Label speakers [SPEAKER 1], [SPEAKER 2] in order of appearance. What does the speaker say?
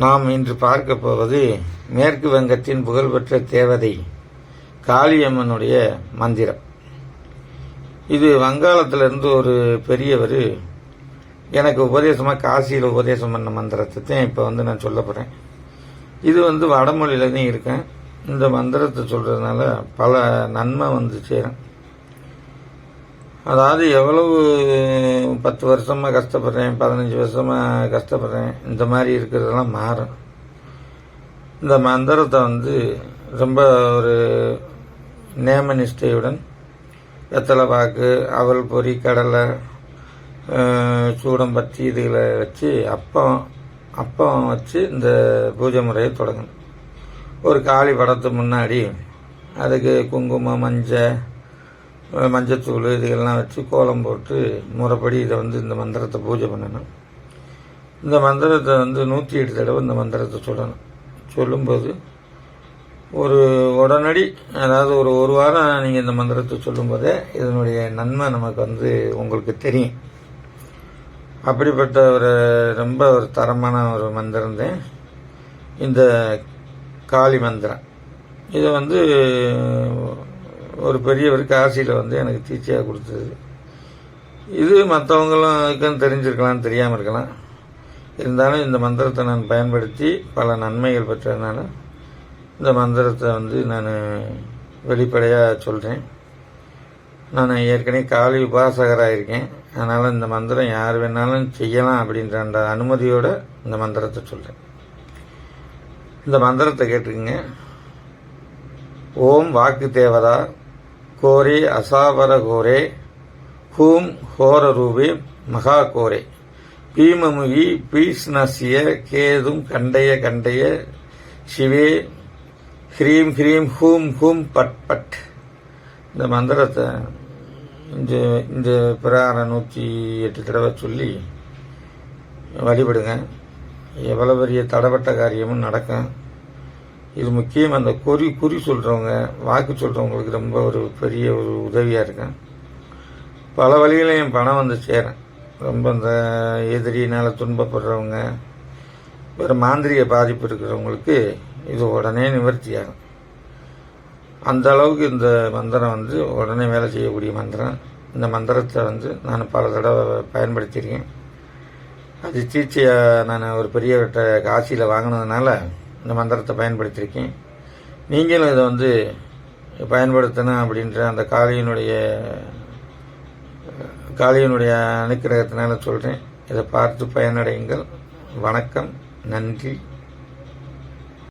[SPEAKER 1] நாம் இன்று பார்க்க போவது மேற்கு வங்கத்தின் புகழ்பெற்ற தேவதை காளியம்மனுடைய மந்திரம். இது வங்காளத்திலிருந்து ஒரு பெரியவர் எனக்கு உபதேசமாக காசியில் உபதேசம் பண்ண மந்திரத்தை தான் இப்போ வந்து நான் சொல்ல போகிறேன் இது வந்து வடமொழியில தான் இருக்கேன். இந்த மந்திரத்தை சொல்கிறதுனால பல நன்மை வந்து சேரும். அதாவது எவ்வளவு பத்து வருஷமாக கஷ்டப்படுறேன் பதினஞ்சு வருஷமாக கஷ்டப்படுறேன் இந்த மாதிரி இருக்கிறதெல்லாம் மாறும் இந்த மந்திரத்தை வந்து ரொம்ப ஒரு நேம நிஷ்டையுடன் வெத்தலை பாக்கு அவல் பொறி கடலை சூடம்பத்தி இதுகளை வச்சு அப்பம் அப்பம் வச்சு இந்த பூஜை முறையை தொடங்கணும். ஒரு காளி படத்துக்கு முன்னாடி அதுக்கு குங்குமம் மஞ்சள் மஞ்சத்தூள் இதுகள்லாம் வச்சு கோலம் போட்டு முறைப்படி இதை வந்து இந்த மந்திரத்தை பூஜை பண்ணணும். இந்த மந்திரத்தை வந்து நூற்றி எட்டு தடவை இந்த மந்திரத்தை சொல்லணும். சொல்லும்போது ஒரு உடனடி அதாவது ஒரு ஒரு வாரம் நீங்கள் இந்த மந்திரத்தை சொல்லும்போதே இதனுடைய நன்மை நமக்கு வந்து உங்களுக்கு தெரியும். அப்படிப்பட்ட ஒரு ரொம்ப ஒரு தரமான ஒரு மந்திரம் தான் இந்த காளி மந்திரம். இது வந்து ஒரு பெரியவர் காசியில் வந்து எனக்கு தீட்சையாக கொடுத்தது. இது மற்றவங்களுக்கும் தெரிஞ்சிருக்கலாம் தெரியாமல் இருக்கலாம். இருந்தாலும் இந்த மந்திரத்தை நான் பயன்படுத்தி பல நன்மைகள் பெற்றதுனால இந்த மந்திரத்தை வந்து நான் வெளிப்படையாக சொல்கிறேன் நான் ஏற்கனவே காளி உபாசகராக இருக்கேன் அதனால் இந்த மந்திரம் யார் வேணாலும் செய்யலாம் அப்படின்ற அந்த அனுமதியோடு இந்த மந்திரத்தை சொல்கிறேன் இந்த மந்திரத்தை கேட்டுக்குங்க ஓம் வாக்கு தேவதா. கோரே அசாவர கோரே ஹூம் ஹோர ரூபே மகா கோரே. பீமமுகி பீஷ்ணசிய கேதும் கண்டய கண்டய சிவே ஹ்ரீம் ஹ்ரீம் ஹூம் ஹூம் பட் பட். இந்த மந்திரத்தை இந்த இந்த பிரார நூற்றி எட்டு தடவை சொல்லி வழிபடுங்க. எவ்வளோ பெரிய தடப்பட்ட காரியமும் நடக்கும். இது முக்கியம். அந்த குறி குறி சொல்கிறவங்க வாக்கு சொல்கிறவங்களுக்கு ரொம்ப ஒரு பெரிய ஒரு உதவியாக இருக்கும் பல வழிகளையும் பணம் வந்து சேரும். ரொம்ப இந்த எதிரினால் துன்பப்படுறவங்க ஒரு மாந்திரிய பாதிப்பு இருக்கிறவங்களுக்கு இது உடனே நிவர்த்தியாகும். அந்த அளவுக்கு இந்த மந்திரம் வந்து உடனே வேலை செய்யக்கூடிய மந்திரம். இந்த மந்திரத்தை வந்து நான் பல தடவை பயன்படுத்தியிருக்கேன். அது தீட்சையாக நான் ஒரு பெரியவர்கிட்ட காசியில் வாங்கினதுனால இந்த மந்திரத்தை பயன்படுத்தியிருக்கேன் நீங்களும் இதை வந்து பயன்படுத்தணும் அப்படின்ற அந்த காளியினுடைய காளியினுடைய அனுக்கிரகத்தினால சொல்கிறேன் இதை பார்த்து பயனடையுங்கள். வணக்கம். நன்றி.